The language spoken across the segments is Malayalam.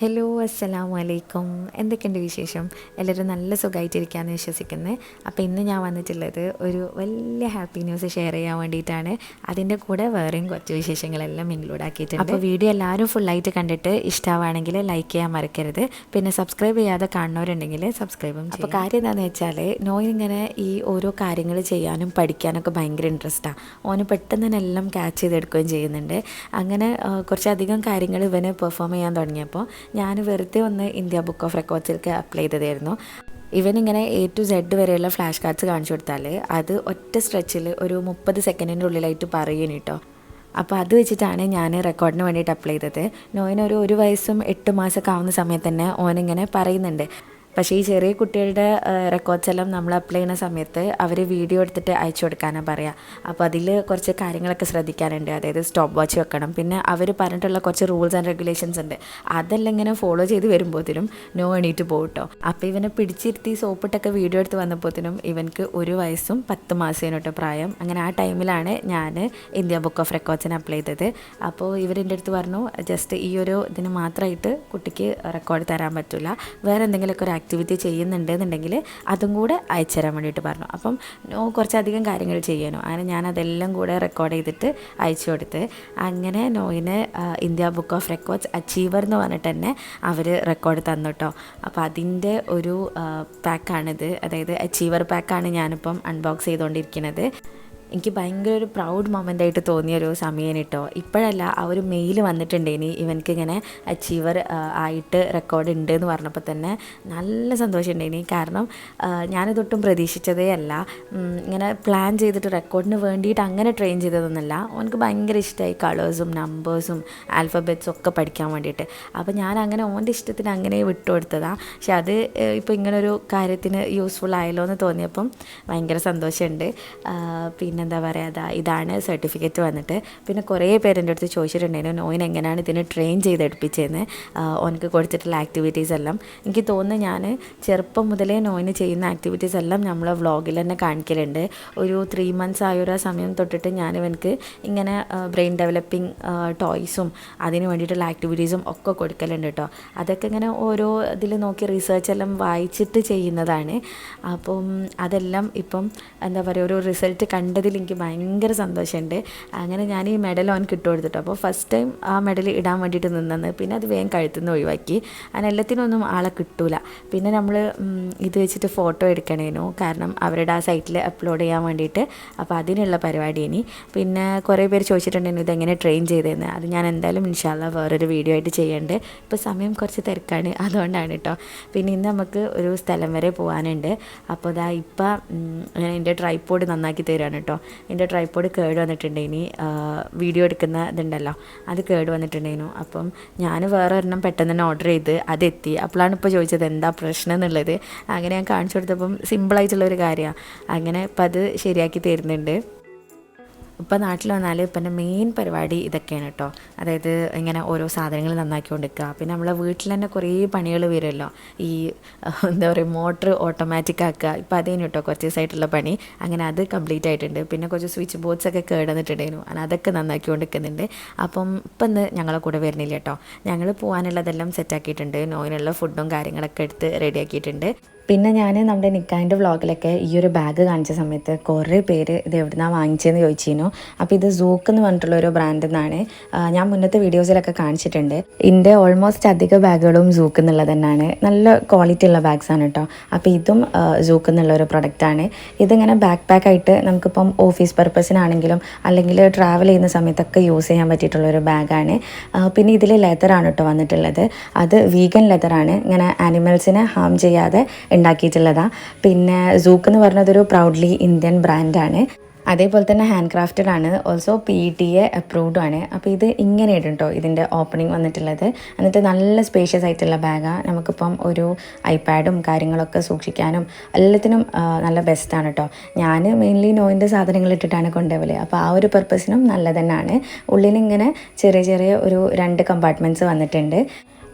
ഹലോ അസ്സലാമു അലൈക്കും എന്തൊക്കെയുണ്ട് വിശേഷം? എല്ലാവരും നല്ല സുഖമായിട്ടിരിക്കാമെന്ന് വിശ്വസിക്കുന്നത് അപ്പോൾ ഇന്ന് ഞാൻ വന്നിട്ടുള്ളത് ഒരു വലിയ ഹാപ്പി ന്യൂസ് ഷെയർ ചെയ്യാൻ വേണ്ടിയിട്ടാണ്. അതിന്റെ കൂടെ വേറെയും കുറച്ച് വിശേഷങ്ങളെല്ലാം ഇൻക്ലൂഡ് ആക്കിയിട്ടുണ്ട്. അപ്പോൾ വീഡിയോ എല്ലാവരും ഫുള്ളായിട്ട് കണ്ടിട്ട് ഇഷ്ടമാണെങ്കിൽ ലൈക്ക് ചെയ്യാൻ മറക്കരുത്. പിന്നെ സബ്സ്ക്രൈബ് ചെയ്യാതെ കാണുന്നവരുണ്ടെങ്കിൽ സബ്സ്ക്രൈബും അപ്പോൾ കാര്യം എന്താണെന്ന് വെച്ചാൽ നോയിൻ ഇങ്ങനെ ഈ ഓരോ കാര്യങ്ങൾ ചെയ്യാനും പഠിക്കാനൊക്കെ ഭയങ്കര ഇൻട്രസ്റ്റാണ് ഓന് പെട്ടെന്ന് തന്നെ എല്ലാം ക്യാച്ച് ചെയ്തെടുക്കുകയും ചെയ്യുന്നുണ്ട്. അങ്ങനെ കുറച്ചധികം കാര്യങ്ങൾ ഇവന് പെർഫോം ചെയ്യാൻ തുടങ്ങിയപ്പോൾ ഞാൻ വെറുതെ ഒന്ന് ഇന്ത്യ ബുക്ക് ഓഫ് റെക്കോർഡ്സിലേക്ക് അപ്ലൈ ചെയ്തതായിരുന്നു. ഇവൻ ഇങ്ങനെ എ ടു സെഡ് വരെയുള്ള ഫ്ലാഷ് കാർഡ്സ് കാണിച്ചു കൊടുത്താൽ അത് ഒറ്റ സ്ട്രെച്ചിൽ ഒരു മുപ്പത് സെക്കൻഡിന്റെ ഉള്ളിലായിട്ട് പറയുന്നു കേട്ടോ. അപ്പോൾ അത് വെച്ചിട്ടാണ് ഞാൻ റെക്കോർഡിന് വേണ്ടിയിട്ട് അപ്ലൈ ചെയ്തത്. നോയിനൊരു ഒരു വയസ്സും എട്ട് മാസമൊക്കെ ആവുന്ന സമയത്ത് തന്നെ ഓനിങ്ങനെ പറയുന്നുണ്ട്. പക്ഷേ ഈ ചെറിയ കുട്ടികളുടെ റെക്കോർഡ്സ് എല്ലാം നമ്മൾ അപ്ലൈ ചെയ്യുന്ന സമയത്ത് അവർ വീഡിയോ എടുത്തിട്ട് അയച്ചു കൊടുക്കാനാണ് പറയുക അപ്പോൾ അതിൽ കുറച്ച് കാര്യങ്ങളൊക്കെ ശ്രദ്ധിക്കാനുണ്ട്. അതായത് സ്റ്റോപ്പ് വാച്ച് വെക്കണം. പിന്നെ അവർ പറഞ്ഞിട്ടുള്ള കുറച്ച് റൂൾസ് ആൻഡ് റെഗുലേഷൻസ് ഉണ്ട്. അതെല്ലാം ഇങ്ങനെ ഫോളോ ചെയ്ത് വരുമ്പോഴത്തേനും നോ എണീറ്റ് പോകും കേട്ടോ അപ്പോൾ ഇവനെ പിടിച്ചിരുത്തി സോപ്പിട്ടൊക്കെ വീഡിയോ എടുത്ത് വന്നപ്പോഴത്തേനും ഇവൻക്ക് ഒരു വയസ്സും പത്ത് മാസം പ്രായം. അങ്ങനെ ആ ടൈമിലാണ് ഞാൻ ഇന്ത്യ ബുക്ക് ഓഫ് റെക്കോർഡ്സിന് അപ്ലൈ ചെയ്തത്. അപ്പോൾ ഇവരെന്റെ അടുത്ത് പറഞ്ഞു ജസ്റ്റ് ഈ ഒരു ഇതിന് മാത്രമായിട്ട് കുട്ടിക്ക് റെക്കോർഡ് തരാൻ പറ്റില്ല വേറെ എന്തെങ്കിലുമൊക്കെ ഒരു ആക്ടിവിറ്റി ചെയ്യുന്നുണ്ടെന്നുണ്ടെങ്കിൽ അതും കൂടെ അയച്ചു തരാൻ വേണ്ടിയിട്ട് പറഞ്ഞു. അപ്പം കുറച്ചധികം കാര്യങ്ങൾ ചെയ്യാനോ അങ്ങനെ ഞാൻ അതെല്ലാം കൂടെ റെക്കോർഡ് ചെയ്തിട്ട് അയച്ചു കൊടുത്ത് അങ്ങനെ നോയിന് India book of records achiever എന്ന് പറഞ്ഞിട്ട് തന്നെ അവർ റെക്കോർഡ് തന്നു കേട്ടോ അപ്പോൾ അതിന്റെ ഒരു പാക്കാണിത് അതായത് അച്ചീവർ പാക്കാണ് ഞാനിപ്പം അൺബോക്സ് ചെയ്തുകൊണ്ടിരിക്കുന്നത് എനിക്ക് ഭയങ്കര ഒരു പ്രൗഡ് മൊമെന്റ് ആയിട്ട് തോന്നിയ ഒരു സമയം കേട്ടോ ഇപ്പോഴല്ല ആ ഒരു മെയിൽ വന്നിട്ടുണ്ടേനി ഇവനക്ക് ഇങ്ങനെ അച്ചീവർ ആയിട്ട് റെക്കോർഡ് ഉണ്ട് എന്ന് പറഞ്ഞപ്പോൾ തന്നെ നല്ല സന്തോഷം ഉണ്ടായിനി കാരണം ഞാനിതൊട്ടും പ്രതീക്ഷിച്ചതേ അല്ല. ഇങ്ങനെ പ്ലാൻ ചെയ്തിട്ട് റെക്കോർഡിന് വേണ്ടിയിട്ട് അങ്ങനെ ട്രെയിൻ ചെയ്തതൊന്നുമല്ല അവനക്ക് ഭയങ്കര ഇഷ്ടമായി കളേഴ്സും നമ്പേഴ്സും ആൽഫബറ്റ്സും ഒക്കെ പഠിക്കാൻ വേണ്ടിയിട്ട്. അപ്പോൾ ഞാൻ അങ്ങനെ ഓന്റെ ഇഷ്ടത്തിന് അങ്ങനെ വിട്ടുകൊടുത്തതാണ് പക്ഷെ അത് ഇപ്പോൾ ഇങ്ങനൊരു കാര്യത്തിന് യൂസ്ഫുൾ ആയല്ലോ എന്ന് തോന്നിയപ്പം ഭയങ്കര സന്തോഷമുണ്ട്. ആ, പിന്നെന്താ പറയുക അതാ ഇതാണ് സർട്ടിഫിക്കറ്റ് വന്നിട്ട്. പിന്നെ കുറേ പേരെന്റെ അടുത്ത് ചോദിച്ചിട്ടുണ്ടായിരുന്നു നോയിൻ എങ്ങനെയാണ് ഇതിനെ ട്രെയിൻ ചെയ്ത് എടുപ്പിച്ചതെന്ന് ഓനക്ക് കൊടുത്തിട്ടുള്ള ആക്ടിവിറ്റീസ് എല്ലാം. എനിക്ക് തോന്നുന്നു ഞാൻ ചെറുപ്പം മുതലേ നോയിന് ചെയ്യുന്ന ആക്ടിവിറ്റീസ് എല്ലാം നമ്മൾ വ്ളോഗിൽ തന്നെ കാണിക്കലുണ്ട്. ഒരു ത്രീ മന്ത്സ് ആയ ഒരു സമയം തൊട്ടിട്ട് ഞാൻ ഇവനക്ക് ഇങ്ങനെ ബ്രെയിൻ ഡെവലപ്പിംഗ് ടോയ്സും അതിന് വേണ്ടിയിട്ടുള്ള ആക്ടിവിറ്റീസും ഒക്കെ കൊടുക്കലുണ്ട് കേട്ടോ അതൊക്കെ ഇങ്ങനെ ഓരോ ഇതിൽ നോക്കി റിസർച്ച് എല്ലാം വായിച്ചിട്ട് ചെയ്യുന്നതാണ്. അപ്പം അതെല്ലാം ഇപ്പം എന്താ പറയുക ഒരു റിസൾട്ട് കണ്ടതിൽ എനിക്ക് ഭയങ്കര സന്തോഷമുണ്ട്. അങ്ങനെ ഞാൻ ഈ മെഡൽ ഓൻ കിട്ടു കൊടുത്തിട്ട് അപ്പോൾ ഫസ്റ്റ് ടൈം ആ മെഡൽ ഇടാൻ വേണ്ടിയിട്ട് നിന്നെന്ന്. പിന്നെ അത് വേഗം കഴുത്തുനിന്ന് ഒഴിവാക്കി. അങ്ങനെ എല്ലാത്തിനൊന്നും ആളെ കിട്ടൂല. പിന്നെ നമ്മൾ ഇത് വെച്ചിട്ട് ഫോട്ടോ എടുക്കണേനു. കാരണം അവരുടെ ആ സൈറ്റിൽ അപ്ലോഡ് ചെയ്യാൻ വേണ്ടിയിട്ട്. അപ്പോൾ അതിനുള്ള പരിപാടി ഇനി. പിന്നെ കുറേ പേര് ചോദിച്ചിട്ടുണ്ടായിരുന്നു ഇതെങ്ങനെ ട്രെയിൻ ചെയ്തതെന്ന് അത് ഞാൻ എന്തായാലും ഇൻഷാല്ല വേറൊരു വീഡിയോ ആയിട്ട് ചെയ്യേണ്ടത് ഇപ്പോൾ സമയം കുറച്ച് തിരക്കാണ്. അതുകൊണ്ടാണ് കേട്ടോ പിന്നെ ഇന്ന് നമുക്ക് ഒരു സ്ഥലം വരെ പോകാനുണ്ട് അപ്പോൾ ഇതാ ഇപ്പം ഞാൻ എന്റെ ട്രൈപ്പോഡ് നന്നാക്കി തരാണ് കേട്ടോ എന്റെ ട്രൈപ്പോഡ് കേട് വന്നിട്ടുണ്ട് ഇനി വീഡിയോ എടുക്കുന്ന ഇതുണ്ടല്ലോ അത് കേട് വന്നിട്ടുണ്ടേനു. അപ്പം ഞാൻ വേറെ ഒരെണ്ണം പെട്ടെന്ന് തന്നെ ഓർഡർ ചെയ്ത് അതെത്തി. അപ്പോഴാണ് ഇപ്പോൾ ചോദിച്ചത് എന്താ പ്രശ്നം എന്നുള്ളത്. അങ്ങനെ ഞാൻ കാണിച്ചു കൊടുത്തപ്പം സിമ്പിളായിട്ടുള്ള ഒരു കാര്യമാണ് അങ്ങനെ ഇപ്പം അത് ശരിയാക്കി തരുന്നുണ്ട്. ഇപ്പം നാട്ടിൽ വന്നാൽ ഇപ്പം എന്റെ മെയിൻ പരിപാടി ഇതൊക്കെയാണ് കേട്ടോ അതായത് ഇങ്ങനെ ഓരോ സാധനങ്ങൾ നന്നാക്കി കൊണ്ടിരിക്കുക പിന്നെ നമ്മളെ വീട്ടിൽ തന്നെ കുറേ പണികൾ വരുമല്ലോ ഈ എന്താ പറയുക മോട്ടർ ഓട്ടോമാറ്റിക് ആക്കുക. ഇപ്പം അതേനു കേട്ടോ കുറച്ച് ദിവസമായിട്ടുള്ള പണി. അങ്ങനെ അത് കംപ്ലീറ്റ് ആയിട്ടുണ്ട്. പിന്നെ കുറച്ച് സ്വിച്ച് ബോർഡ്സ് ഒക്കെ കേടന്നിട്ടുണ്ടായിരുന്നു അങ്ങനെ അതൊക്കെ നന്നാക്കി കൊണ്ടിരിക്കുന്നുണ്ട് അപ്പം ഇപ്പം ഇന്ന് ഞങ്ങളെ കൂടെ വരുന്നില്ല കേട്ടോ ഞങ്ങൾ പോകാനുള്ളതെല്ലാം സെറ്റാക്കിയിട്ടുണ്ട് നോയിനുള്ള ഫുഡും കാര്യങ്ങളൊക്കെ എടുത്ത് റെഡിയാക്കിയിട്ടുണ്ട് പിന്നെ ഞാൻ നമ്മുടെ നിക്കാന്റെ വ്ളോഗിലൊക്കെ ഈ ഒരു ബാഗ് കാണിച്ച സമയത്ത് കുറേ പേര് ഇത് എവിടുന്നാണ് വാങ്ങിച്ചതെന്ന് ചോദിച്ചിരുന്നു. അപ്പോൾ ഇത് സൂക്ക് എന്ന് പറഞ്ഞിട്ടുള്ള ഒരു ബ്രാൻഡിൽ ഞാൻ മുന്നത്തെ വീഡിയോസിലൊക്കെ കാണിച്ചിട്ടുണ്ട്. ഇതിന്റെ ഓൾമോസ്റ്റ് അധിക ബാഗുകളും സൂക്ക് എന്നുള്ളത് തന്നെയാണ് നല്ല ക്വാളിറ്റി ഉള്ള ബാഗ്സ് ആണ് കേട്ടോ അപ്പോൾ ഇതും സൂക്ക് എന്നുള്ള ഒരു പ്രൊഡക്റ്റാണ് ഇതിങ്ങനെ ബാക്ക് പാക്ക് ആയിട്ട് നമുക്കിപ്പം ഓഫീസ് പർപ്പസിനാണെങ്കിലും അല്ലെങ്കിൽ ട്രാവൽ ചെയ്യുന്ന സമയത്തൊക്കെ യൂസ് ചെയ്യാൻ പറ്റിയിട്ടുള്ള ഒരു ബാഗാണ് പിന്നെ ഇതിൽ ലെതറാണ് കേട്ടോ വന്നിട്ടുള്ളത്. അത് വീഗൻ ലെതറാണ് ഇങ്ങനെ ആനിമൽസിനെ ഹാം ചെയ്യാതെ ഉണ്ടാക്കിയിട്ടുള്ളതാണ് പിന്നെ സൂക്ക് എന്ന് പറഞ്ഞതൊരു പ്രൗഡ്ലി ഇന്ത്യൻ ബ്രാൻഡാണ് അതേപോലെ തന്നെ ഹാൻഡ് ക്രാഫ്റ്റഡ് ആണ്. Also P T A approved ആണ്. അപ്പോൾ ഇത് ഇങ്ങനെയാണ് കേട്ടോ ഇതിന്റെ ഓപ്പണിംഗ് വന്നിട്ടുള്ളത്. എന്നിട്ട് നല്ല സ്പേഷ്യസ് ആയിട്ടുള്ള ബാഗാണ് നമുക്കിപ്പം ഒരു ഐപാഡും കാര്യങ്ങളൊക്കെ സൂക്ഷിക്കാനും എല്ലാത്തിനും നല്ല ബെസ്റ്റാണ് കേട്ടോ ഞാൻ മെയിൻലി നോയിന്റെ സാധനങ്ങൾ ഇട്ടിട്ടാണ് കൊണ്ടുപോകൽ അപ്പോൾ ആ ഒരു പർപ്പസിനും നല്ല തന്നെയാണ്. ഉള്ളിലിങ്ങനെ ചെറിയ ചെറിയ ഒരു രണ്ട് കമ്പാർട്ട്മെന്റ്സ് വന്നിട്ടുണ്ട്.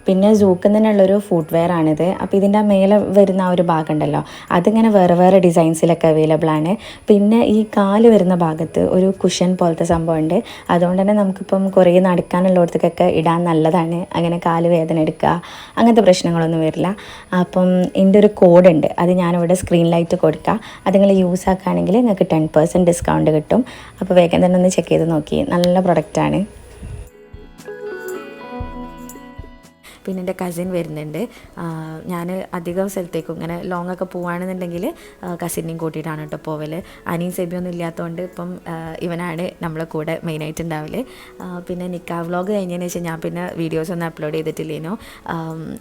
പിന്നെ സൂക്കിൽ നിന്നുള്ളൊരു ഫുഡ് വെയർ ആണിത്. അപ്പോൾ ഇതിന്റെ മേലെ വരുന്ന ആ ഒരു ഭാഗം ഉണ്ടല്ലോ അതിങ്ങനെ വേറെ വേറെ ഡിസൈൻസിലൊക്കെ അവൈലബിൾ ആണ്. പിന്നെ ഈ കാൽ വരുന്ന ഭാഗത്ത് ഒരു കുഷൻ പോലത്തെ സംഭവമുണ്ട്. അതുകൊണ്ട് തന്നെ നമുക്കിപ്പം കുറേ നടക്കാനുള്ളടത്തേക്കൊക്കെ ഇടാൻ നല്ലതാണ്. അങ്ങനെ കാൽ വേദന എടുക്കുക അങ്ങനത്തെ പ്രശ്നങ്ങളൊന്നും വരില്ല. അപ്പം എന്റെ ഒരു കോഡ് ഉണ്ട് അത് ഞാനിവിടെ സ്ക്രീൻ ലൈറ്റ് കൊടുക്കുക അത് യൂസ് ആക്കുകയാണെങ്കിൽ നിങ്ങൾക്ക് ടെൻ പെർസെന്റ് ഡിസ്കൗണ്ട് കിട്ടും. അപ്പോൾ വേഗം തന്നെ ഒന്ന് ചെക്ക് ചെയ്ത് നോക്കി. നല്ല പ്രൊഡക്റ്റാണ് പിന്നെ എന്റെ കസിൻ വരുന്നുണ്ട്. ഞാൻ അധികം സ്ഥലത്തേക്കും ഇങ്ങനെ ലോങ് ഒക്കെ പോവുകയാണെന്നുണ്ടെങ്കിൽ കസിനെയും കൂട്ടിയിട്ടാണ് കേട്ടോ പോവൽ അനിയും സെബിയൊന്നും ഇല്ലാത്തതുകൊണ്ട് ഇപ്പം ഇവനാണ് നമ്മളെ കൂടെ മെയിനായിട്ട് ഉണ്ടാവൽ പിന്നെ നിക്കാ വ്ളോഗ് കഴിഞ്ഞതിന് ശേഷം ഞാൻ പിന്നെ വീഡിയോസ് ഒന്നും അപ്ലോഡ് ചെയ്തിട്ടില്ലേനോ?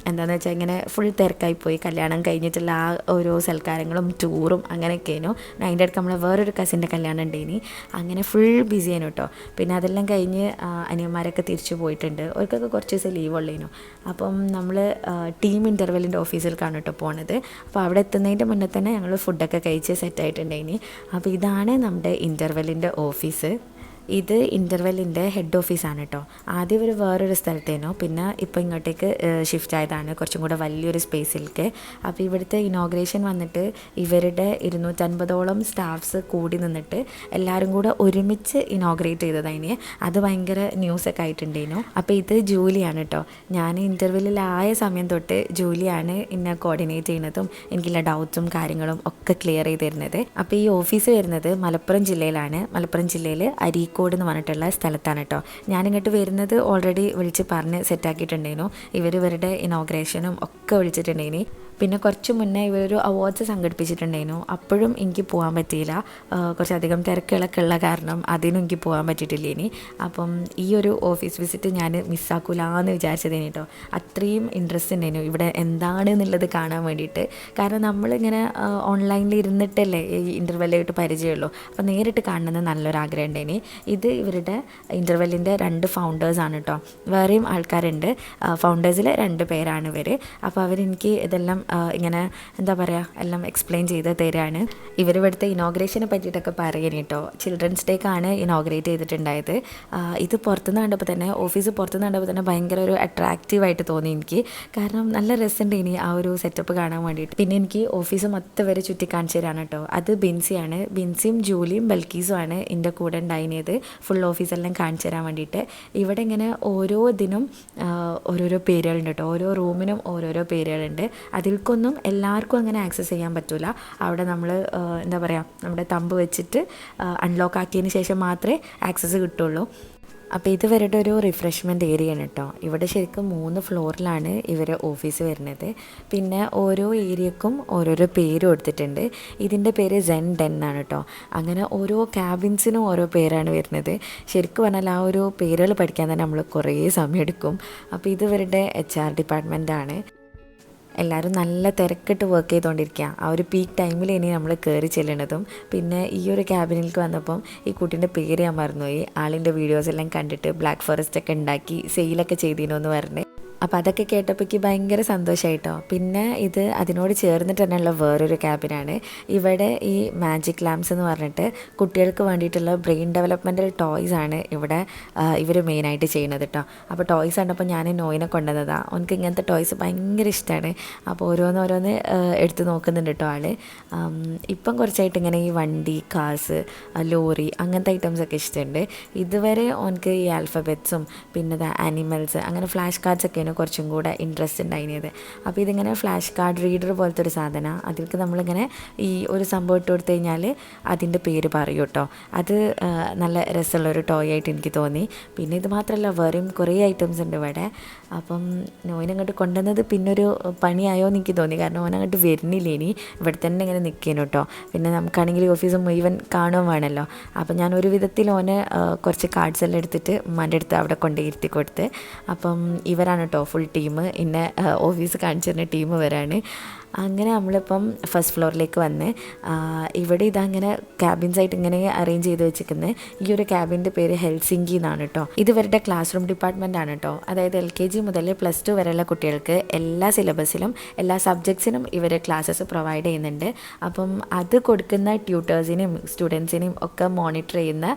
എന്താണെന്ന് വെച്ചാൽ ഇങ്ങനെ ഫുൾ തിരക്കായി പോയി. കല്യാണം കഴിഞ്ഞിട്ടുള്ള ആ ഓരോ സൽക്കാരങ്ങളും ടൂറും അങ്ങനെയൊക്കെയായിരുന്നു അതിന്റെ അടുത്ത് നമ്മളെ വേറൊരു കസിന്റെ കല്യാണം ഉണ്ടേനി അങ്ങനെ ഫുൾ ബിസി ആയിരുന്നു കേട്ടോ. പിന്നെ അതെല്ലാം കഴിഞ്ഞ് അനിയന്മാരൊക്കെ തിരിച്ചു പോയിട്ടുണ്ട്. അവർക്കൊക്കെ കുറച്ച് ദിവസം ലീവ് ഉള്ളേനു. അപ്പം നമ്മൾ ടീം ഇന്റർവെല്ലിന്റെ ഓഫീസിൽ കേട്ടോ പോണത്. അപ്പോൾ അവിടെ എത്തുന്നതിന്റെ മുന്നേ തന്നെ ഞങ്ങൾ ഫുഡൊക്കെ കഴിച്ച് സെറ്റായിട്ടുണ്ടായിനി അപ്പോൾ ഇതാണ് നമ്മുടെ ഇന്റർവെല്ലിന്റെ ഓഫീസ് ഇത് ഇന്റർവെല്ലിന്റെ ഹെഡ് ഓഫീസാണ് കേട്ടോ ആദ്യം ഒരു വേറൊരു സ്ഥലത്തേനോ. പിന്നെ ഇപ്പോൾ ഇങ്ങോട്ടേക്ക് ഷിഫ്റ്റ് ആയതാണ്. കുറച്ചും കൂടെ വലിയൊരു സ്പേസിലേക്ക് അപ്പോൾ ഇവിടുത്തെ ഇനോഗ്രേഷൻ വന്നിട്ട് ഇവരുടെ ഇരുന്നൂറ്റൻപതോളം സ്റ്റാഫ്സ് കൂടി നിന്നിട്ട് എല്ലാവരും കൂടെ ഒരുമിച്ച് ഇനോഗ്രേറ്റ് ചെയ്തതായിന് അത് ഭയങ്കര ന്യൂസൊക്കെ ആയിട്ടുണ്ടേനു. അപ്പോൾ ഇത് ജൂലിയാണ് കേട്ടോ ഞാൻ ഇന്റർവെല്ലിലായ സമയം തൊട്ട് ജൂലിയാണ് എന്നെ കോർഡിനേറ്റ് ചെയ്യുന്നതും എനിക്കുള്ള ഡൗട്ട്സും കാര്യങ്ങളും ഒക്കെ ക്ലിയർ ചെയ്ത് തരുന്നത്. അപ്പോൾ ഈ ഓഫീസ് വരുന്നത് മലപ്പുറം ജില്ലയിലാണ്. മലപ്പുറം ജില്ലയിൽ അരീക്കോട് എന്ന് പറഞ്ഞിട്ടുള്ള സ്ഥലത്താണ് കേട്ടോ. ഞാനിങ്ങോട്ട് വരുന്നത് ഓൾറെഡി വിളിച്ച് പറഞ്ഞ് സെറ്റാക്കിയിട്ടുണ്ടായിരുന്നു ഇവർ ഇവരുടെ ഇനോഗ്രേഷനും ഒക്കെ വിളിച്ചിട്ടുണ്ടായിനി പിന്നെ കുറച്ച് മുന്നേ ഇവരൊരു അവാർഡ്സ് സംഘടിപ്പിച്ചിട്ടുണ്ടായിരുന്നു. അപ്പോഴും എനിക്ക് പോകാൻ പറ്റിയില്ല. കുറച്ചധികം തിരക്കുകളൊക്കെ ഉള്ള കാരണം അതിനും എനിക്ക് പോകാൻ പറ്റിയിട്ടില്ല ഇനി. അപ്പം ഈ ഒരു ഓഫീസ് വിസിറ്റ് ഞാൻ മിസ്സാക്കൂല എന്ന് വിചാരിച്ചതേനി കേട്ടോ അത്രയും ഇൻട്രസ്റ്റ് ഉണ്ടായിരുന്നു. ഇവിടെ എന്താണ് എന്നുള്ളത് കാണാൻ വേണ്ടിയിട്ട്. കാരണം നമ്മളിങ്ങനെ ഓൺലൈനിൽ ഇരുന്നിട്ടല്ലേ ഈ ഇന്റർവെല്ലായിട്ട് പരിചയമുള്ളൂ. അപ്പോൾ നേരിട്ട് കാണുന്നത് നല്ലൊരാഗ്രഹം ഉണ്ടായിനി. ഇത് ഇവരുടെ ഇന്റർവെല്ലിന്റെ രണ്ട് ഫൗണ്ടേഴ്സാണ് കേട്ടോ വേറെയും ആൾക്കാരുണ്ട്. ഫൗണ്ടേഴ്സിൽ രണ്ട് പേരാണ് ഇവർ അപ്പോൾ അവരെനിക്ക് ഇതെല്ലാം ഇങ്ങനെ എന്താ പറയുക എല്ലാം എക്സ്പ്ലെയിൻ ചെയ്ത് തരാണ്. ഇവർ ഇവിടുത്തെ ഇനോഗ്രേഷനെ പറ്റിയിട്ടൊക്കെ പറയുന്നത് കേട്ടോ ചിൽഡ്രൻസ് ഡേക്കാണ് ഇനോഗ്രേറ്റ് ചെയ്തിട്ടുണ്ടായത്. ഇത് പുറത്തുനിന്ന് കണ്ടപ്പോൾ തന്നെ ഓഫീസ് പുറത്തുനിന്ന് കണ്ടപ്പോൾ തന്നെ ഭയങ്കര ഒരു അട്രാക്റ്റീവായിട്ട് തോന്നി എനിക്ക്. കാരണം നല്ല രസമുണ്ട് ഇനി ആ ഒരു സെറ്റപ്പ് കാണാൻ വേണ്ടിയിട്ട്. പിന്നെ എനിക്ക് ഓഫീസ് മൊത്തം വരെ ചുറ്റി കാണിച്ചു തരാണ് കേട്ടോ അത് ബിൻസിയാണ്. ബിൻസിയും ജൂലിയും ബൽക്കീസും ആണ് എന്റെ കൂടെ ഉണ്ടായിരുന്നത് ഫുൾ ഓഫീസെല്ലാം കാണിച്ചു തരാൻ വേണ്ടിയിട്ട്. ഇവിടെ ഇങ്ങനെ ഓരോ ആ, ഓരോരോ പേരുകളുണ്ട് കേട്ടോ ഓരോ റൂമിനും ഓരോരോ പേരുകളുണ്ട്. അതിൽക്കൊന്നും എല്ലാവർക്കും അങ്ങനെ ആക്സസ് ചെയ്യാൻ പറ്റില്ല അവിടെ നമ്മൾ എന്താ പറയുക നമ്മുടെ തമ്പ് വെച്ചിട്ട് അൺലോക്ക് ആക്കിയതിന് ശേഷം മാത്രമേ ആക്സസ് കിട്ടുള്ളൂ. അപ്പോൾ ഇത് ഒരു റിഫ്രഷ്മെന്റ് ഏരിയ ആണ് കേട്ടോ ഇവിടെ ശരിക്കും മൂന്ന് ഫ്ലോറിലാണ് ഇവർ ഓഫീസ് വരുന്നത്. പിന്നെ ഓരോ ഏരിയക്കും ഓരോരോ പേര് കൊടുത്തിട്ടുണ്ട്. ഇതിന്റെ പേര് സെൻ ഡെൻ ആണ് കേട്ടോ അങ്ങനെ ഓരോ ക്യാബിൻസിനും ഓരോ പേരാണ് വരുന്നത്. ശരിക്കും പറഞ്ഞാൽ ആ ഒരു പേരുകൾ പഠിക്കാൻ തന്നെ നമ്മൾ കുറേ സമയം എടുക്കും. അപ്പോൾ ഇത് ഇവരുടെ എച്ച് ആർ ഡിപ്പാർട്ട്മെന്റാണ് എല്ലാവരും നല്ല തിരക്കിട്ട് വർക്ക് ചെയ്തുകൊണ്ടിരിക്കുക ആ ഒരു പീക്ക് ടൈമിൽ ഇനി നമ്മൾ കയറി ചെല്ലണതും. പിന്നെ ഈ ഒരു ക്യാബിനിലേക്ക് വന്നപ്പം ഈ കുട്ടീന്റെ പേര് ഞാൻ മറന്നുപോയി. ആളിന്റെ വീഡിയോസ് എല്ലാം കണ്ടിട്ട് ബ്ലാക്ക് ഫോറസ്റ്റ് ഒക്കെ ഉണ്ടാക്കി സെയിലൊക്കെ ചെയ്തിരുന്നു എന്ന് പറഞ്ഞ്. അപ്പോൾ അതൊക്കെ കേട്ടപ്പോഴേക്ക് ഭയങ്കര സന്തോഷമായിട്ടോ പിന്നെ ഇത് അതിനോട് ചേർന്നിട്ട് തന്നെയുള്ള വേറൊരു ക്യാബിനാണ്. ഇവിടെ ഈ മാജിക് ലാംസ് എന്ന് പറഞ്ഞിട്ട് കുട്ടികൾക്ക് വേണ്ടിയിട്ടുള്ള ബ്രെയിൻ ഡെവലപ്മെന്റൽ ടോയ്സ് ആണ് ഇവിടെ ഇവർ മെയിനായിട്ട് ചെയ്യുന്നത് കേട്ടോ അപ്പോൾ ടോയ്സ് കണ്ടപ്പോൾ ഞാൻ നോയിനെ കൊണ്ടുവന്നതാണ് അവനക്ക് ഇങ്ങനത്തെ ടോയ്സ് ഭയങ്കര ഇഷ്ടമാണ് അപ്പോൾ ഓരോന്ന് ഓരോന്ന് എടുത്ത് നോക്കുന്നുണ്ട് കേട്ടോ ആൾ. ഇപ്പം കുറച്ചായിട്ട് ഇങ്ങനെ ഈ വണ്ടി കാസ് ലോറി അങ്ങനത്തെ ഐറ്റംസ് ഒക്കെ ഇഷ്ടമുണ്ട് ഇതുവരെ ഓനക്ക് ഈ ആൽഫബറ്റ്സും പിന്നെ ആനിമൽസ് അങ്ങനെ ഫ്ലാഷ് കാർഡ്സ് ഒക്കെയാണ് കുറച്ചും കൂടെ ഇൻട്രസ്റ്റ് ഉണ്ടായിരുന്നത് അപ്പോൾ ഇതിങ്ങനെ ഫ്ലാഷ് കാർഡ് റീഡർ പോലത്തെ ഒരു സാധനമാണ് അതിലേക്ക് നമ്മളിങ്ങനെ ഈ ഒരു സംഭവം ഇട്ട് കൊടുത്തു കഴിഞ്ഞാൽ അതിന്റെ പേര് പറയും കേട്ടോ. അത് നല്ല രസമുള്ള ഒരു ടോയ് ആയിട്ട് എനിക്ക് തോന്നി. പിന്നെ ഇത് മാത്രമല്ല വേറെയും കുറേ ഐറ്റംസ് ഉണ്ട് ഇവിടെ. അപ്പം നോയിനങ്ങോട്ട് കൊണ്ടുവന്നത് പിന്നൊരു പണിയായോ എന്ന് എനിക്ക് തോന്നി. കാരണം ഓൻ അങ്ങോട്ട് വരുന്നില്ല ഇനി. ഇവിടെ തന്നെ ഇങ്ങനെ നിൽക്കേനു കേട്ടോ പിന്നെ നമുക്കാണെങ്കിൽ ഓഫീസ് മുഴുവൻ കാണുകയും വേണമല്ലോ അപ്പം ഞാൻ ഒരു വിധത്തിൽ ഓന് കുറച്ച് കാർഡ്സ് എല്ലാം എടുത്തിട്ട് ഉമ്മാന്റെ അടുത്ത് അവിടെ കൊണ്ടുപോയി ഇരുത്തി കൊടുത്ത്. അപ്പം ഇവരാണ് കേട്ടോ ഫുൾ ടീം ഇന്നെ ഓഫീസ് കാണിച്ചു ടീം വരാണ് അങ്ങനെ നമ്മളിപ്പം ഫസ്റ്റ് ഫ്ലോറിലേക്ക് വന്ന് ഇവിടെ ഇതങ്ങനെ ക്യാബിൻസായിട്ട് ഇങ്ങനെ അറേഞ്ച് ചെയ്ത് വെച്ചിരിക്കുന്നത് ഈ ഒരു ക്യാബിന്റെ പേര് ഹെൽസിങ്കി എന്നാണ് കേട്ടോ ഇത് ഇവരുടെ ക്ലാസ് റൂം ഡിപ്പാർട്ട്മെന്റ് ആണ് കേട്ടോ അതായത് എൽ കെ ജി മുതൽ പ്ലസ് ടു വരെയുള്ള കുട്ടികൾക്ക് എല്ലാ സിലബസിലും എല്ലാ സബ്ജക്ട്സിനും ഇവർ ക്ലാസ്സസ് പ്രൊവൈഡ് ചെയ്യുന്നുണ്ട്. അപ്പം അത് കൊടുക്കുന്ന ട്യൂട്ടേഴ്സിനെയും സ്റ്റുഡൻസിനെയും ഒക്കെ മോണിറ്റർ ചെയ്യുന്ന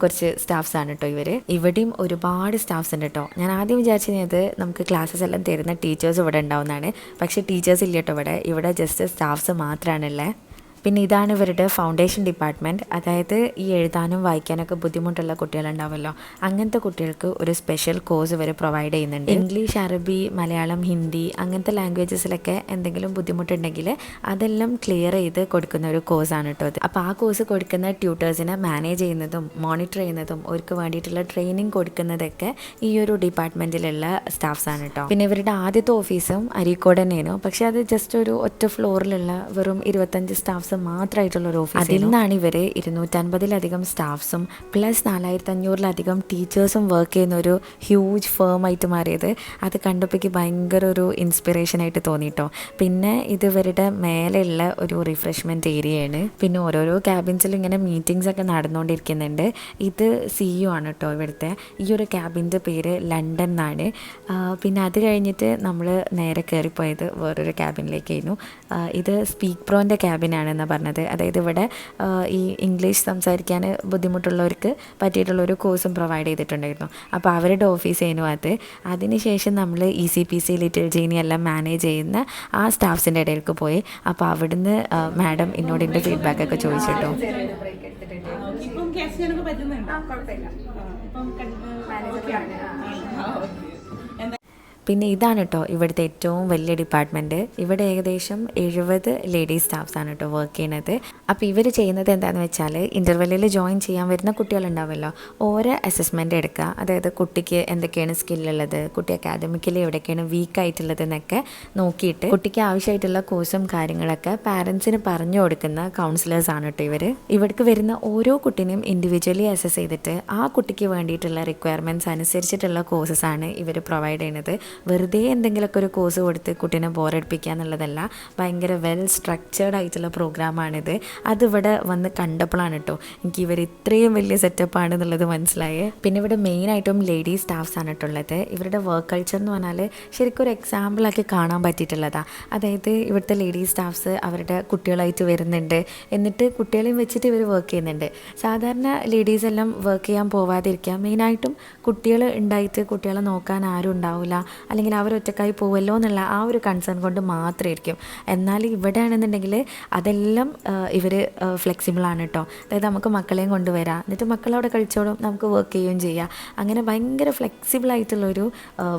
കുറച്ച് സ്റ്റാഫ്സ് ആണ് കേട്ടോ ഇവർ ഇവിടെയും ഒരുപാട് സ്റ്റാഫ്സ് ഉണ്ട് കേട്ടോ ഞാൻ ആദ്യം വിചാരിച്ചത് നമുക്ക് ക്ലാസ്സസ് എല്ലാം തരുന്ന ടീച്ചേഴ്സ് ഇവിടെ ഉണ്ടാവുന്നതാണ്. പക്ഷേ ടീച്ചേഴ്സ് ഇല്ല കേട്ടോ ഇവിടെ. ഇവിടെ ജസ്റ്റ് സ്റ്റാഫ്സ് മാത്രമാണുള്ളത് പിന്നെ ഇതാണ് ഇവരുടെ ഫൗണ്ടേഷൻ ഡിപ്പാർട്ട്മെന്റ് അതായത് ഈ എഴുതാനും വായിക്കാനൊക്കെ ബുദ്ധിമുട്ടുള്ള കുട്ടികളുണ്ടാവുമല്ലോ അങ്ങനത്തെ കുട്ടികൾക്ക് ഒരു സ്പെഷ്യൽ കോഴ്സ് ഇവർ പ്രൊവൈഡ് ചെയ്യുന്നുണ്ട്. ഇംഗ്ലീഷ് അറബി മലയാളം ഹിന്ദി അങ്ങനത്തെ ലാംഗ്വേജസിലൊക്കെ എന്തെങ്കിലും ബുദ്ധിമുട്ടുണ്ടെങ്കിൽ അതെല്ലാം ക്ലിയർ ചെയ്ത് കൊടുക്കുന്ന ഒരു കോഴ്സാണ് കേട്ടോ അത് അപ്പോൾ ആ കോഴ്സ് കൊടുക്കുന്ന ട്യൂട്ടേഴ്സിനെ മാനേജ് ചെയ്യുന്നതും മോണിറ്റർ ചെയ്യുന്നതും അവർക്ക് വേണ്ടിയിട്ടുള്ള ട്രെയിനിങ് കൊടുക്കുന്നതൊക്കെ ഈ ഒരു ഡിപ്പാർട്ട്മെന്റിലുള്ള സ്റ്റാഫ്സാണ് കേട്ടോ പിന്നെ ഇവരുടെ ആദ്യത്തെ ഓഫീസും അരീക്കോട് തന്നെയായിരുന്നു. പക്ഷെ അത് ജസ്റ്റ് ഒരു ഒറ്റ ഫ്ലോറിലുള്ള വെറും ഇരുപത്തഞ്ച് സ്റ്റാഫ്സ് മാത്രമായിട്ടുള്ള ഒരു ഓഫീസ് അതിൽ നിന്നാണ് ഇവർ ഇരുന്നൂറ്റൻപതിലധികം സ്റ്റാഫ്സും പ്ലസ് നാലായിരത്തി അഞ്ഞൂറിലധികം ടീച്ചേഴ്സും വർക്ക് ചെയ്യുന്ന ഒരു ഹ്യൂജ് ഫേം ആയിട്ട് മാറിയത്. അത് കണ്ടപ്പോഴേക്ക് ഭയങ്കര ഒരു ഇൻസ്പിറേഷൻ ആയിട്ട് തോന്നിട്ടോ. പിന്നെ ഇത് ഇവരുടെ മേലെയുള്ള ഒരു റിഫ്രഷ്മെന്റ് ഏരിയയാണ് പിന്നെ ഓരോരോ ക്യാബിൻസിൽ ഇങ്ങനെ മീറ്റിംഗ്സ് ഒക്കെ നടന്നുകൊണ്ടിരിക്കുന്നുണ്ട് ഇത് സി യു ആണ് കേട്ടോ ഇവിടുത്തെ. ഈ ഒരു ക്യാബിന്റെ പേര് ലണ്ടൻ എന്നാണ്. പിന്നെ അത് കഴിഞ്ഞിട്ട് നമ്മൾ നേരെ കയറിപ്പോയത് വേറൊരു ക്യാബിനിലേക്കായിരുന്നു ഇത് സ്പീക്ക് പ്രോന്റെ ക്യാബിനാണെന്ന് പറഞ്ഞത്. അതായത് ഇവിടെ ഈ ഇംഗ്ലീഷ് സംസാരിക്കാൻ ബുദ്ധിമുട്ടുള്ളവർക്ക് പറ്റിയിട്ടുള്ള ഒരു കോഴ്സും പ്രൊവൈഡ് ചെയ്തിട്ടുണ്ടായിരുന്നു. അപ്പോൾ അവരുടെ ഓഫീസ് ആയിരുന്നു അത്. അതിനുശേഷം നമ്മൾ E C P C little genie എല്ലാം മാനേജ് ചെയ്യുന്ന ആ സ്റ്റാഫ്സിന്റെ ഇടയിലേക്ക് പോയി. അപ്പോൾ അവിടുന്ന് മാഡം എന്നോട് എന്റെ ഫീഡ്ബാക്ക് ഒക്കെ ചോദിച്ചിട്ടോ. ഇപ്പം ക്യാഷ് പറ്റുന്നുണ്ടോ? പിന്നെ ഇതാണ് കേട്ടോ ഇവിടുത്തെ ഏറ്റവും വലിയ ഡിപ്പാർട്ട്മെന്റ് ഇവിടെ ഏകദേശം എഴുപത് ലേഡീസ് ആണ് കേട്ടോ വർക്ക് ചെയ്യുന്നത്. അപ്പോൾ ഇവർ ചെയ്യുന്നത് എന്താണെന്ന് വെച്ചാൽ ഇന്റർവെല്ലിൽ ജോയിൻ ചെയ്യാൻ വരുന്ന കുട്ടികളുണ്ടാവുമല്ലോ ഓരോ അസസ്മെന്റ് എടുക്കുക. അതായത് കുട്ടിക്ക് എന്തൊക്കെയാണ് സ്കില്ലുള്ളത് കുട്ടി അക്കാദമിക്കലി എവിടെയൊക്കെയാണ് വീക്ക് ആയിട്ടുള്ളത് എന്നൊക്കെ നോക്കിയിട്ട് കുട്ടിക്ക് ആവശ്യമായിട്ടുള്ള കോഴ്സും കാര്യങ്ങളൊക്കെ പാരൻസിന് പറഞ്ഞു കൊടുക്കുന്ന കൗൺസിലേഴ്സ് ആണ് കേട്ടോ ഇവർ ഇവിടേക്ക് വരുന്ന ഓരോ കുട്ടീനെയും ഇൻഡിവിജ്വലി അസസ് ചെയ്തിട്ട് ആ കുട്ടിക്ക് വേണ്ടിയിട്ടുള്ള റിക്വയർമെന്റ്സ് അനുസരിച്ചിട്ടുള്ള കോഴ്സസ് ആണ് ഇവർ പ്രൊവൈഡ് ചെയ്യുന്നത്. വെറുതെ എന്തെങ്കിലുമൊക്കെ ഒരു കോഴ്സ് കൊടുത്ത് കുട്ടീനെ ബോറടിപ്പിക്കുക എന്നുള്ളതല്ല ഭയങ്കര വെൽ സ്ട്രക്ചേർഡ് ആയിട്ടുള്ള പ്രോഗ്രാമാണിത് അതിവിടെ വന്ന് കണ്ടപ്പോഴാണ് കേട്ടോ എനിക്ക് ഇവർ ഇത്രയും വലിയ സെറ്റപ്പാണ് എന്നുള്ളത് മനസ്സിലായത് പിന്നെ ഇവിടെ മെയിനായിട്ടും ലേഡീസ് സ്റ്റാഫ്സ് ആണ് കേട്ടുള്ളത് ഇവരുടെ വർക്ക് കൾച്ചർ എന്ന് പറഞ്ഞാൽ ശരിക്കും ഒരു എക്സാമ്പിളാക്കി കാണാൻ പറ്റിയിട്ടുള്ളതാണ് അതായത് ഇവിടുത്തെ ലേഡീസ് സ്റ്റാഫ്സ് അവരുടെ കുട്ടികളായിട്ട് വരുന്നുണ്ട്. എന്നിട്ട് കുട്ടികളെയും വെച്ചിട്ട് ഇവർ വർക്ക് ചെയ്യുന്നുണ്ട്. സാധാരണ ലേഡീസ് എല്ലാം വർക്ക് ചെയ്യാൻ പോവാതിരിക്കുക മെയിനായിട്ടും കുട്ടികൾ ഉണ്ടായിട്ട് കുട്ടികളെ നോക്കാൻ ആരും ഉണ്ടാവില്ല അല്ലെങ്കിൽ അവർ ഒറ്റക്കായി പോവല്ലോ എന്നുള്ള ആ ഒരു കൺസേൺ കൊണ്ട് മാത്രമായിരിക്കും. എന്നാൽ ഇവിടെ ആണെന്നുണ്ടെങ്കിൽ അതെല്ലാം ഇവർ ഫ്ലെക്സിബിളാണ് കേട്ടോ അതായത് നമുക്ക് മക്കളെയും കൊണ്ടുവരാം. എന്നിട്ട് മക്കളവിടെ കളിച്ചോളും നമുക്ക് വർക്ക് ചെയ്യുകയും ചെയ്യാം. അങ്ങനെ ഭയങ്കര ഫ്ലെക്സിബിൾ ആയിട്ടുള്ളൊരു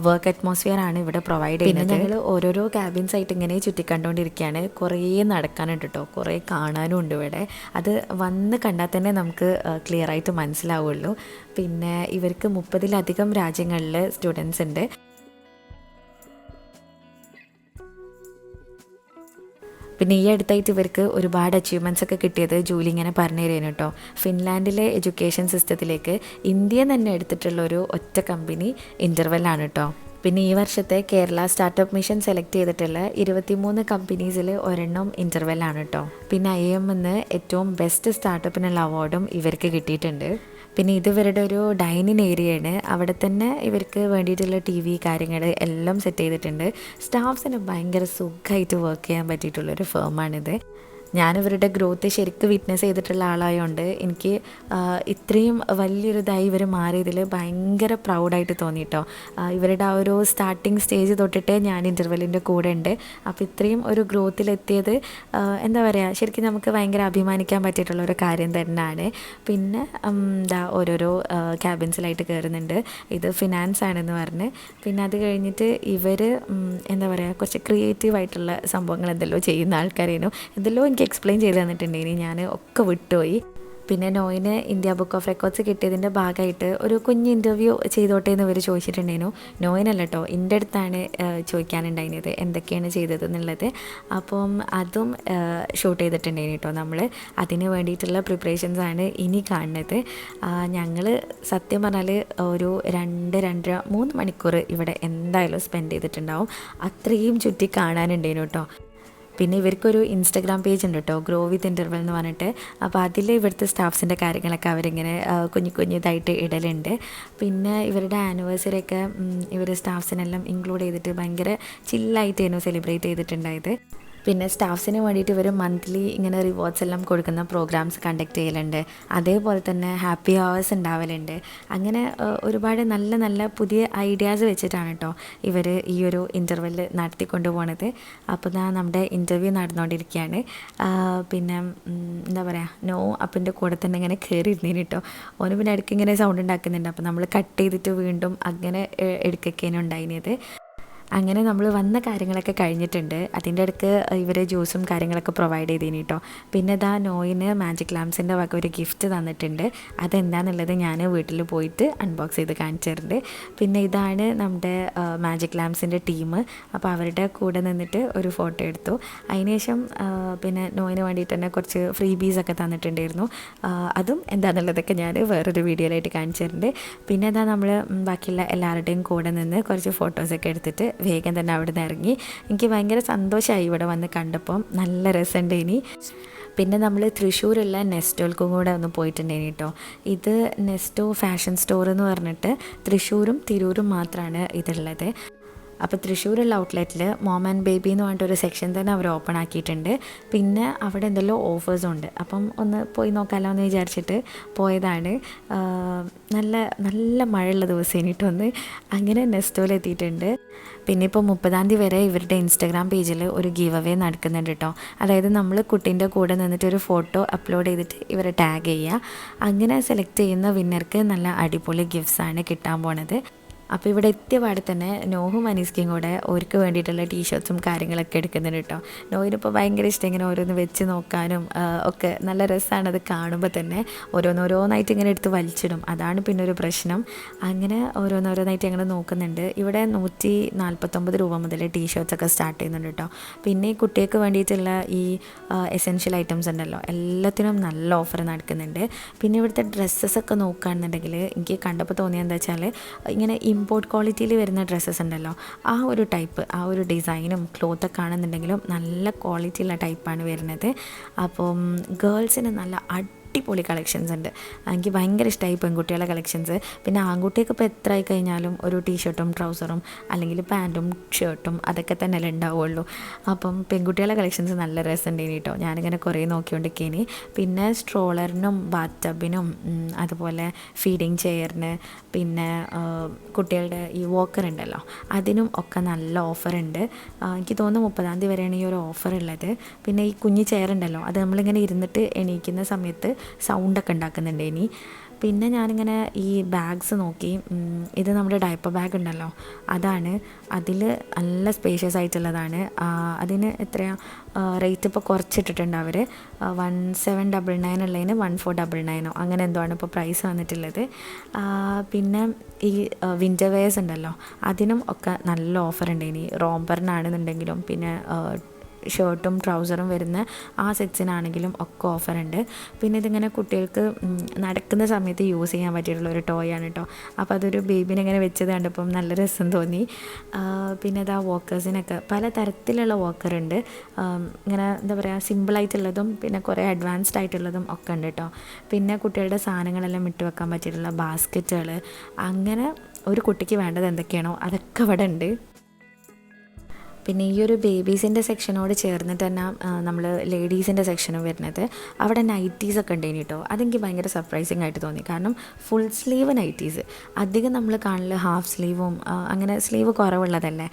വർക്ക് അറ്റ്മോസ്ഫിയർ ആണ് ഇവിടെ പ്രൊവൈഡ് ചെയ്യുന്നത്. ഞങ്ങൾ ഓരോരോ ക്യാബിൻസ് ആയിട്ട് ഇങ്ങനെ ചുറ്റിക്കണ്ടുകൊണ്ടിരിക്കുകയാണ് കുറേ നടക്കാനുണ്ട് കേട്ടോ കുറേ കാണാനും ഉണ്ട് ഇവിടെ. അത് വന്ന് കണ്ടാൽ തന്നെ നമുക്ക് ക്ലിയർ ആയിട്ട് മനസ്സിലാവുള്ളൂ. പിന്നെ ഇവർക്ക് മുപ്പതിലധികം രാജ്യങ്ങളിൽ സ്റ്റുഡൻസ് ഉണ്ട്. പിന്നെ ഈ അടുത്തായിട്ട് ഇവർക്ക് ഒരുപാട് അച്ചീവ്മെന്റ്സ് ഒക്കെ കിട്ടിയത് ജൂലി ഇങ്ങനെ പറഞ്ഞു തരുന്നു കേട്ടോ. ഫിൻലാൻഡിലെ എഡ്യൂക്കേഷൻ സിസ്റ്റത്തിലേക്ക് ഇന്ത്യ തന്നെ എടുത്തിട്ടുള്ള ഒരു ഒറ്റ കമ്പനി ഇന്റർവെല്ലാണ് കേട്ടോ. പിന്നെ ഈ വർഷത്തെ കേരള സ്റ്റാർട്ടപ്പ് മിഷൻ സെലക്ട് ചെയ്തിട്ടുള്ള ഇരുപത്തിമൂന്ന് കമ്പനീസിൽ ഒരെണ്ണം ഇന്റർവെല്ലാണ് കേട്ടോ. പിന്നെ ഐ എം എന്ന് ഏറ്റവും ബെസ്റ്റ് സ്റ്റാർട്ടപ്പിനുള്ള അവാർഡും ഇവർക്ക് കിട്ടിയിട്ടുണ്ട്. പിന്നെ ഇത് ഇവരുടെ ഒരു ഡൈനിങ് ഏരിയയാണ്. അവിടെ തന്നെ ഇവർക്ക് വേണ്ടിയിട്ടുള്ള ടി വി കാര്യങ്ങൾ എല്ലാം സെറ്റ് ചെയ്തിട്ടുണ്ട്. സ്റ്റാഫ്സിന് ഭയങ്കര സുഖമായിട്ട് വർക്ക് ചെയ്യാൻ പറ്റിയിട്ടുള്ളൊരു ഫേമാണിത് ഞാനിവരുടെ ഗ്രോത്ത് ശരിക്കും വിറ്റ്നസ് ചെയ്തിട്ടുള്ള ആളായതുകൊണ്ട് എനിക്ക് ഇത്രയും വലിയൊരു ഇതായി ഇവർ മാറിയതിൽ ഭയങ്കര പ്രൗഡായിട്ട് തോന്നിട്ടോ. ഇവരുടെ ആ ഒരു സ്റ്റാർട്ടിങ് സ്റ്റേജ് തൊട്ടിട്ട് ഞാൻ ഇന്റർവെല്ലിന്റെ കൂടെ ഉണ്ട് അപ്പോൾ ഇത്രയും ഒരു ഗ്രോത്തിലെത്തിയത് എന്താ പറയുക ശരിക്കും നമുക്ക് ഭയങ്കര അഭിമാനിക്കാൻ പറ്റിയിട്ടുള്ള ഒരു കാര്യം തന്നെയാണ് പിന്നെ എന്താ ഓരോരോ ക്യാബിൻസിലായിട്ട് കയറുന്നുണ്ട് ഇത് ഫിനാൻസ് ആണെന്ന് പറഞ്ഞ്. പിന്നെ അത് കഴിഞ്ഞിട്ട് ഇവർ എന്താ പറയുക കുറച്ച് ക്രിയേറ്റീവ് ആയിട്ടുള്ള സംഭവങ്ങൾ എന്തെല്ലോ ചെയ്യുന്ന ആൾക്കാരേനു. എന്തെല്ലോ എനിക്ക് എക്സ്പ്ലെയിൻ ചെയ്ത് തന്നിട്ടുണ്ടെങ്കിൽ ഞാൻ ഒക്കെ വിട്ടുപോയി. പിന്നെ നോയിന് ഇന്ത്യ ബുക്ക് ഓഫ് റെക്കോർഡ്സ് കിട്ടിയതിന്റെ ഭാഗമായിട്ട് ഒരു കുഞ്ഞ് ഇന്റർവ്യൂ ചെയ്തോട്ടെ എന്ന് ഇവർ ചോദിച്ചിട്ടുണ്ടായിരുന്നു. നോയിനല്ല കേട്ടോ എന്റെ അടുത്താണ് ചോദിക്കാനുണ്ടായിരുന്നത് എന്തൊക്കെയാണ് ചെയ്തത് എന്നുള്ളത്. അപ്പം അതും ഷൂട്ട് ചെയ്തിട്ടുണ്ടായിരുന്നു കേട്ടോ നമ്മൾ അതിന് വേണ്ടിയിട്ടുള്ള പ്രിപ്പറേഷൻസ് ആണ് ഇനി കാണുന്നത്. ഞങ്ങൾ സത്യം പറഞ്ഞാൽ ഒരു രണ്ട് രണ്ടര മൂന്ന് മണിക്കൂർ ഇവിടെ എന്തായാലും സ്പെൻഡ് ചെയ്തിട്ടുണ്ടാവും. അത്രയും ചുറ്റി കാണാനുണ്ടായിരുന്നു കേട്ടോ പിന്നെ ഇവർക്കൊരു ഇൻസ്റ്റാഗ്രാം പേജ് ഉണ്ട് കേട്ടോ ഗ്രോ വിത്ത് ഇന്റർവെൽ എന്ന് പറഞ്ഞിട്ട്. അപ്പോൾ അതിൽ ഇവിടുത്തെ സ്റ്റാഫ്സിന്റെ കാര്യങ്ങളൊക്കെ അവരിങ്ങനെ കുഞ്ഞു കുഞ്ഞിതായിട്ട് ഇടലുണ്ട്. പിന്നെ ഇവരുടെ ആനിവേഴ്സറി ഒക്കെ ഇവർ സ്റ്റാഫ്സിനെല്ലാം ഇൻക്ലൂഡ് ചെയ്തിട്ട് ഭയങ്കര ചില്ലായിട്ടായിരുന്നു സെലിബ്രേറ്റ് ചെയ്തിട്ടുണ്ടായത്. പിന്നെ സ്റ്റാഫ്സിന് വേണ്ടിയിട്ട് ഇവർ മന്ത്ലി ഇങ്ങനെ റിവാർഡ്സ് എല്ലാം കൊടുക്കുന്ന പ്രോഗ്രാംസ് കണ്ടക്ട് ചെയ്യലുണ്ട്. അതേപോലെ തന്നെ ഹാപ്പി അവേഴ്സ് ഉണ്ടാവലുണ്ട്. അങ്ങനെ ഒരുപാട് നല്ല നല്ല പുതിയ ഐഡിയാസ് വെച്ചിട്ടാണ് കേട്ടോ ഇവർ ഈ ഒരു ഇന്റർവെൽ നടത്തിക്കൊണ്ട് പോണത്. അപ്പോൾ ഞാൻ നമ്മുടെ ഇന്റർവ്യൂ നടന്നുകൊണ്ടിരിക്കുകയാണ് പിന്നെ എന്താ പറയുക നോ അപ്പിന്റെ കൂടെ തന്നെ ഇങ്ങനെ കയറി ഇരുന്നേന് കേട്ടോ ഓന് പിന്നെ ഇടയ്ക്ക് ഇങ്ങനെ സൗണ്ട് ഉണ്ടാക്കുന്നുണ്ട്. അപ്പോൾ നമ്മൾ കട്ട് ചെയ്തിട്ട് വീണ്ടും അങ്ങനെ എടുക്കൊക്കെയാണ് ഉണ്ടായിരുന്നത് അങ്ങനെ നമ്മൾ വന്ന കാര്യങ്ങളൊക്കെ കഴിഞ്ഞിട്ടുണ്ട്. അതിന്റെ ഇടയ്ക്ക് ഇവർ ജ്യൂസും കാര്യങ്ങളൊക്കെ പ്രൊവൈഡ് ചെയ്തേനി കേട്ടോ പിന്നെ ഇതാ നോയിന് മാജിക് ലാംസിന്റെ വക ഒരു ഗിഫ്റ്റ് തന്നിട്ടുണ്ട്. അതെന്താണെന്നുള്ളത് ഞാൻ വീട്ടിൽ പോയിട്ട് അൺബോക്സ് ചെയ്ത് കാണിച്ചിട്ടുണ്ട് പിന്നെ ഇതാണ് നമ്മുടെ മാജിക് ലാംസിന്റെ ടീം അപ്പോൾ അവരുടെ കൂടെ നിന്നിട്ട് ഒരു ഫോട്ടോ എടുത്തു. അതിനുശേഷം പിന്നെ നോയിന് വേണ്ടിയിട്ട് തന്നെ കുറച്ച് ഫ്രീ ബീസൊക്കെ തന്നിട്ടുണ്ടായിരുന്നു. അതും എന്താണെന്നുള്ളതൊക്കെ ഞാൻ വേറൊരു വീഡിയോയിലായിട്ട് കാണിച്ചിട്ടുണ്ട് പിന്നെ ഇതാ നമ്മൾ ബാക്കിയുള്ള എല്ലാവരുടെയും കൂടെ നിന്ന് കുറച്ച് ഫോട്ടോസൊക്കെ എടുത്തിട്ട് വേഗം തന്നെ അവിടെ നിന്ന് ഇറങ്ങി. എനിക്ക് ഭയങ്കര സന്തോഷമായി ഇവിടെ വന്ന് കണ്ടപ്പം. നല്ല രസമുണ്ട് ഇനി. പിന്നെ നമ്മൾ തൃശ്ശൂരുള്ള നെസ്റ്റോൽക്കും കൂടെ ഒന്ന് പോയിട്ടുണ്ടേനി കേട്ടോ. ഇത് നെസ്റ്റോ ഫാഷൻ സ്റ്റോർ എന്ന് പറഞ്ഞിട്ട് തൃശ്ശൂരും തിരൂരും മാത്രമാണ് ഇതുള്ളത്. അപ്പോൾ തൃശ്ശൂരുള്ള ഔട്ട്ലെറ്റിൽ മോം ആൻഡ് ബേബി എന്ന് പറഞ്ഞിട്ട് ഒരു സെക്ഷൻ തന്നെ അവർ ഓപ്പൺ ആക്കിയിട്ടുണ്ട്. പിന്നെ അവിടെ എന്തെല്ലോ ഓഫേഴ്സും ഉണ്ട്. അപ്പം ഒന്ന് പോയി നോക്കാമല്ലോ എന്ന് വിചാരിച്ചിട്ട് പോയതാണ്. നല്ല നല്ല മഴയുള്ള ദിവസം കഴിഞ്ഞിട്ടൊന്ന് അങ്ങനെ നെസ്റ്റോയിൽ എത്തിയിട്ടുണ്ട്. പിന്നെ ഇപ്പോൾ മുപ്പതാം തീയതി വരെ ഇവരുടെ ഇൻസ്റ്റാഗ്രാം പേജിൽ ഒരു ഗീവ് അവേ നടക്കുന്നുണ്ട് കേട്ടോ അതായത് നമ്മൾ കുട്ടീന്റെ കൂടെ നിന്നിട്ട് ഒരു ഫോട്ടോ അപ്ലോഡ് ചെയ്തിട്ട് ഇവരെ ടാഗ് ചെയ്യുക അങ്ങനെ സെലക്ട് ചെയ്യുന്ന വിന്നർക്ക് നല്ല അടിപൊളി ഗിഫ്റ്റ്സ് ആണ് കിട്ടാൻ പോണത്. അപ്പോൾ ഇവിടെ എത്തിയ പാടെ തന്നെ നോഹും അനീസ്കയും കൂടെ അവർക്ക് വേണ്ടിയിട്ടുള്ള ടീഷർട്ട്സും കാര്യങ്ങളൊക്കെ എടുക്കുന്നുണ്ട് കേട്ടോ. നോഹിനിപ്പോൾ ഭയങ്കര ഇഷ്ടം ഇങ്ങനെ ഓരോന്ന് വെച്ച് നോക്കാനും ഒക്കെ നല്ല രസമാണ് അത് കാണുമ്പോൾ തന്നെ. ഓരോന്നോരോന്നായിട്ട് ഇങ്ങനെ എടുത്ത് വലിച്ചിടും. അതാണ് പിന്നെ ഒരു പ്രശ്നം. അങ്ങനെ ഓരോന്നോരോന്നായിട്ട് ഞങ്ങൾ നോക്കുന്നുണ്ട്. ഇവിടെ നൂറ്റി നാൽപ്പത്തൊമ്പത് രൂപ മുതൽ ടീഷർട്സ് ഒക്കെ സ്റ്റാർട്ട് ചെയ്യുന്നുണ്ട് കേട്ടോ. പിന്നെ ഈ കുട്ടികൾക്ക് വേണ്ടിയിട്ടുള്ള ഈ എസെൻഷ്യൽ ഐറ്റംസ് ഉണ്ടല്ലോ എല്ലാത്തിനും നല്ല ഓഫർ നടക്കുന്നുണ്ട്. പിന്നെ ഇവിടുത്തെ ഡ്രസ്സസ് ഒക്കെ നോക്കുകയാണെന്നുണ്ടെങ്കിൽ എനിക്ക് കണ്ടപ്പോൾ തോന്നിയത് എന്താ വെച്ചാൽ ഇങ്ങനെ ഇമ്പോർട്ട് ക്വാളിറ്റിയിൽ വരുന്ന ഡ്രസ്സസ് ഉണ്ടല്ലോ. ആ ഒരു ടൈപ്പ് ആ ഒരു ഡിസൈനും ക്ലോത്തൊക്കെ ആണെന്നുണ്ടെങ്കിലും നല്ല ക്വാളിറ്റിയുള്ള ടൈപ്പാണ് വരുന്നത്. അപ്പം ഗേൾസിന് നല്ല അടിപൊളി കളക്ഷൻസ് ഉണ്ട്. എനിക്ക് ഭയങ്കര ഇഷ്ടമായി പെൺകുട്ടികളുടെ കളക്ഷൻസ് പിന്നെ ആൺകുട്ടിയൊക്കെ ഇപ്പോൾ എത്ര ആയി കഴിഞ്ഞാലും ഒരു ടീഷർട്ടും ട്രൗസറും അല്ലെങ്കിൽ പാന്റും ഷർട്ടും അതൊക്കെ തന്നെയല്ലേ ഉണ്ടാവുള്ളൂ. അപ്പം പെൺകുട്ടികളുടെ കളക്ഷൻസ് നല്ല രസമുണ്ടേനി കേട്ടോ. ഞാനിങ്ങനെ കുറേ നോക്കിക്കൊണ്ടിരിക്കേനി. പിന്നെ സ്ട്രോളറിനും ബാത്ത് അതുപോലെ ഫീഡിങ് ചെയറിന് പിന്നെ കുട്ടികളുടെ ഈ വോക്കർ ഉണ്ടല്ലോ. അതിനും ഒക്കെ നല്ല ആ, എനിക്ക് തോന്നുന്നു മുപ്പതാം തീയതി വരെയാണ് ഈ ഒരു ഓഫർ ഉള്ളത്. പിന്നെ ഈ കുഞ്ഞു ചെയർ ഉണ്ടല്ലോ അത് നമ്മളിങ്ങനെ ഇരുന്നിട്ട് എണീക്കുന്ന സമയത്ത് സൗണ്ടൊക്കെ ഉണ്ടാക്കുന്നുണ്ട് ഇനി. പിന്നെ ഞാനിങ്ങനെ ഈ ബാഗ്സ് നോക്കി. ഇത് നമ്മുടെ ഡയപ്പർ ബാഗ് ഉണ്ടല്ലോ. അതാണ്. അതിൽ നല്ല സ്പേഷ്യസ് ആയിട്ടുള്ളതാണ്. അതിന് എത്രയാ? റേറ്റ് ഇപ്പോൾ കുറച്ചിട്ടിട്ടുണ്ട് അവർ വൺ സെവൻ ഡബിൾ നയൻ ഉള്ളതിന് വൺ ഫോർ ഡബിൾ നയനോ അങ്ങനെ എന്തോ ആണ് ഇപ്പോൾ പ്രൈസ് വന്നിട്ടുള്ളത് പിന്നെ ഈ വിന്റർ വെയേഴ്സ് ഉണ്ടല്ലോ. അതിനും ഒക്കെ നല്ല ഓഫർ ഉണ്ട് ഇനി. റോംബറിനാണെന്നുണ്ടെങ്കിലും പിന്നെ ഷർട്ടും ട്രൗസറും വരുന്ന ആ സെറ്റ്സിനാണെങ്കിലും ഒക്കെ ഓഫറുണ്ട്. പിന്നെ ഇതിങ്ങനെ കുട്ടികൾക്ക് നടക്കുന്ന സമയത്ത് യൂസ് ചെയ്യാൻ പറ്റിയിട്ടുള്ള ഒരു ടോയ് ആണ് കേട്ടോ അപ്പോൾ അതൊരു ബേബിനെ ഇങ്ങനെ വെച്ചത് കണ്ടപ്പം നല്ല രസം തോന്നി. പിന്നെ അത് ആ വോക്കേഴ്സിനൊക്കെ പല തരത്തിലുള്ള വോക്കർ ഉണ്ട് ഇങ്ങനെ എന്താ പറയുക സിമ്പിളായിട്ടുള്ളതും പിന്നെ കുറേ അഡ്വാൻസ്ഡ് ആയിട്ടുള്ളതും ഒക്കെ ഉണ്ട് കേട്ടോ പിന്നെ കുട്ടികളുടെ സാധനങ്ങളെല്ലാം ഇട്ട് വെക്കാൻ പറ്റിയിട്ടുള്ള ബാസ്ക്കറ്റുകൾ അങ്ങനെ ഒരു കുട്ടിക്ക് വേണ്ടത് എന്തൊക്കെയാണോ അതൊക്കെ അവിടെ ഉണ്ട്. പിന്നെ ഈ ഒരു ബേബീസിന്റെ സെക്ഷനോട് ചേർന്നിട്ട് തന്നെ നമ്മൾ ലേഡീസിന്റെ സെക്ഷനും വരുന്നത്. അവിടെ നൈറ്റീസ് ഒക്കെ ഉണ്ടായിന് കേട്ടോ അതെനിക്ക് ഭയങ്കര സർപ്രൈസിങ് ആയിട്ട് തോന്നി. കാരണം ഫുൾ സ്ലീവ് നൈറ്റീസ് അധികം നമ്മൾ കാണൽ ഹാഫ് സ്ലീവും അങ്ങനെ സ്ലീവ് കുറവുള്ളതല്ലേ.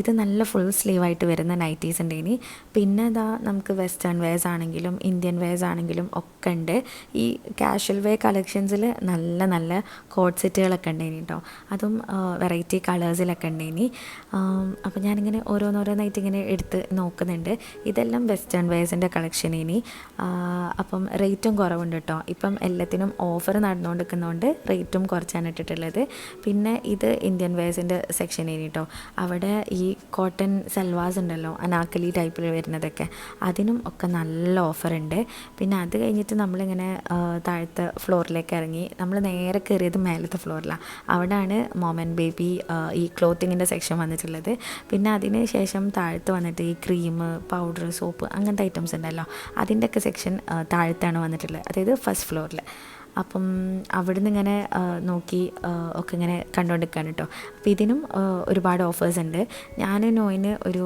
ഇത് നല്ല ഫുൾ സ്ലീവായിട്ട് വരുന്ന നൈറ്റീസ് ഉണ്ട് ഇനി പിന്നെ അതാ നമുക്ക് വെസ്റ്റേൺ വെയർസ് ആണെങ്കിലും ഇന്ത്യൻ വെയർസ് ആണെങ്കിലും ഒക്കെ ഉണ്ട്. ഈ കാഷ്വൽ വേ കളക്ഷൻസിൽ നല്ല നല്ല കോട്ട് സെറ്റുകളൊക്കെ ഉണ്ടായിനി കേട്ടോ അതും വെറൈറ്റി കളേഴ്സിലൊക്കെ ഉണ്ടായിനി. അപ്പോൾ ഞാനിങ്ങനെ ഓരോന്നോരോന്നായിട്ട് ഇങ്ങനെ എടുത്ത് നോക്കുന്നുണ്ട്. ഇതെല്ലാം വെസ്റ്റേൺ വെയേഴ്സിന്റെ കളക്ഷൻ ഇനി. അപ്പം റേറ്റും കുറവുണ്ട് കേട്ടോ ഇപ്പം എല്ലാത്തിനും ഓഫർ നടന്നുകൊണ്ടിരിക്കുന്നതുകൊണ്ട് റേറ്റും കുറച്ചാണ് ഇട്ടിട്ടുള്ളത്. പിന്നെ ഇത് ഇന്ത്യൻ വെയേഴ്സിന്റെ സെക്ഷൻ ഇനി കേട്ടോ അവിടെ ഈ കോട്ടൺ സെൽവാസ് ഉണ്ടല്ലോ അനാക്കലി ടൈപ്പിൽ വരുന്നതൊക്കെ. അതിനും ഒക്കെ നല്ല ഓഫർ ഉണ്ട്. പിന്നെ അത് കഴിഞ്ഞിട്ട് നമ്മളിങ്ങനെ താഴത്തെ ഫ്ലോറിലേക്ക് ഇറങ്ങി നമ്മൾ നേരെ കയറിയത് മേലത്തെ ഫ്ലോറിലാണ് അവിടെയാണ് മോമൻ ബേബി ഈ ക്ലോത്തിങ്ങിന്റെ സെക്ഷൻ വന്നിട്ടുള്ളത്. പിന്നെ അതിന് അതിനുശേഷം താഴത്ത് വന്നിട്ട് ഈ ക്രീം പൗഡർ സോപ്പ് അങ്ങനത്തെ ഐറ്റംസ് ഉണ്ടല്ലോ അതിന്റെയൊക്കെ സെക്ഷൻ താഴത്താണ് വന്നിട്ടുള്ളത്. അതായത് ഫസ്റ്റ് ഫ്ലോറിൽ അപ്പം അവിടുന്ന് ഇങ്ങനെ നോക്കി ഒക്കെ ഇങ്ങനെ കണ്ടുകൊണ്ടിരിക്കുകയാണ് കേട്ടോ അപ്പോൾ ഇതിനും ഒരുപാട് ഓഫേഴ്സ് ഉണ്ട്. ഞാൻ നോയിന് ഒരു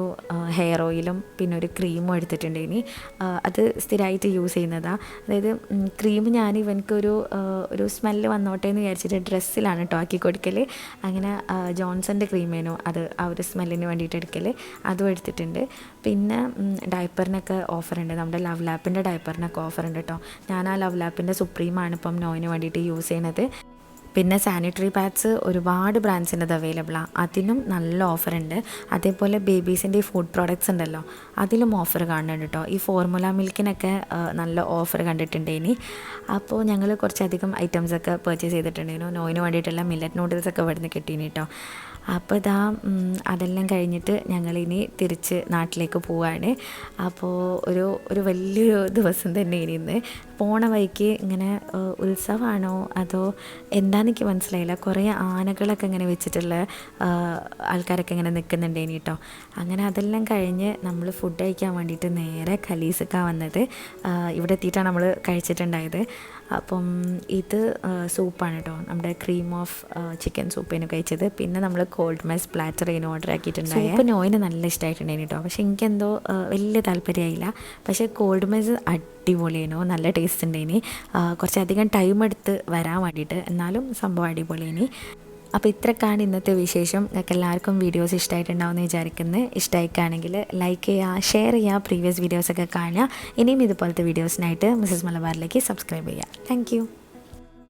ഹെയർ ഓയിലും പിന്നെ ഒരു ക്രീമും എടുത്തിട്ടുണ്ട് ഇനി അത് സ്ഥിരമായിട്ട് യൂസ് ചെയ്യുന്നതാണ് അതായത് ക്രീം ഞാൻ ഇവനക്കൊരു ഒരു സ്മെല്ല് വന്നോട്ടെ എന്ന് വിചാരിച്ചിട്ട് ഡ്രസ്സിലാണ് കേട്ടോ ആക്കി കൊടുക്കൽ അങ്ങനെ ജോൺസന്റെ ക്രീമേനു അത് ആ ഒരു സ്മെല്ലിന് വേണ്ടിയിട്ട് എടുക്കൽ അതും എടുത്തിട്ടുണ്ട്. പിന്നെ ഡയപ്പറിനൊക്കെ ഓഫർ ഉണ്ട്. നമ്മുടെ ലവ് ലാപ്പിന്റെ ഡയപ്പറിനൊക്കെ ഓഫർ ഉണ്ട് കേട്ടോ ഞാൻ ആ ലവ് ലാപ്പിന്റെ സുപ്രീമാണ് ഇപ്പം നോയിന് വേണ്ടിയിട്ട് യൂസ് ചെയ്യുന്നത് പിന്നെ സാനിറ്ററി പാഡ്സ് ഒരുപാട് ബ്രാൻഡ്സിന്റെ അവൈലബിളാണ് അതിനും നല്ല ഓഫർ ഉണ്ട്. അതേപോലെ ബേബീസിന്റെ ഈ ഫുഡ് പ്രോഡക്റ്റ്സ് ഉണ്ടല്ലോ അതിലും ഓഫർ കാണുന്നുണ്ട് കേട്ടോ ഈ ഫോർമുല മിൽക്കിനൊക്കെ നല്ല ഓഫർ കണ്ടിട്ടുണ്ട് ഇനി അപ്പോൾ ഞങ്ങൾ കുറച്ചധികം ഐറ്റംസ് ഒക്കെ പർച്ചേസ് ചെയ്തിട്ടുണ്ടായിരുന്നു നോയിന് വേണ്ടിയിട്ടുള്ള മില്ലറ്റ് നൂഡിൽസ് ഒക്കെ ഇവിടുന്ന് കിട്ടീനി കേട്ടോ അപ്പോൾ ഇതാ അതെല്ലാം കഴിഞ്ഞിട്ട് ഞങ്ങളിനി തിരിച്ച് നാട്ടിലേക്ക് പോവാണ്. അപ്പോൾ ഒരു ഒരു വലിയൊരു ദിവസം തന്നെ ഇനി ഇന്ന്. പോണ വഴിക്ക് ഇങ്ങനെ ഉത്സവമാണോ അതോ എന്താണെനിക്ക് മനസ്സിലായില്ല. കുറേ ആനകളൊക്കെ ഇങ്ങനെ വെച്ചിട്ടുള്ള ആൾക്കാരൊക്കെ ഇങ്ങനെ നിൽക്കുന്നുണ്ട് ഇനി കേട്ടോ അങ്ങനെ അതെല്ലാം കഴിഞ്ഞ് നമ്മൾ ഫുഡ് കഴിക്കാൻ വേണ്ടിയിട്ട് നേരെ ഖലീസക്ക വന്നത്. ഇവിടെ എത്തിയിട്ടാണ് നമ്മൾ കഴിച്ചിട്ടുണ്ടായത്. അപ്പം ഇത് സൂപ്പാണ് കേട്ടോ നമ്മുടെ ക്രീം ഓഫ് ചിക്കൻ സൂപ്പിന് കഴിച്ചത്. പിന്നെ നമ്മൾ കോൾഡ് മെസ് പ്ലാറ്റർ ഇതിന് ഓർഡർ ആക്കിയിട്ടുണ്ടായി. സൂപ്പ് നോയിന് നല്ല ഇഷ്ടമായിട്ടുണ്ടായിരുന്നു കേട്ടോ പക്ഷെ എനിക്കെന്തോ വലിയ താല്പര്യമായില്ല. പക്ഷേ കോൾഡ് മെസ് അടിപൊളിയേനു നല്ല ടേസ്റ്റ് ഉണ്ടേനി കുറച്ചധികം ടൈം എടുത്ത് വരാൻ വേണ്ടിയിട്ട് എന്നാലും സംഭവം അടിപൊളിയേനി അപ്പോൾ ഇത്രക്കാണ് ഇന്നത്തെ വിശേഷം. നിങ്ങൾക്ക് എല്ലാവർക്കും വീഡിയോസ് ഇഷ്ടമായിട്ടുണ്ടാവുമെന്ന് വിചാരിക്കുന്നത് ഇഷ്ടമായിക്കാണെങ്കിൽ ലൈക്ക് ചെയ്യുക ഷെയർ ചെയ്യുക പ്രീവിയസ് വീഡിയോസൊക്കെ കാണുക. ഇനിയും ഇതുപോലത്തെ വീഡിയോസിനായിട്ട് മിസ്സസ് മലബാറിലേക്ക് സബ്സ്ക്രൈബ് ചെയ്യുക. താങ്ക്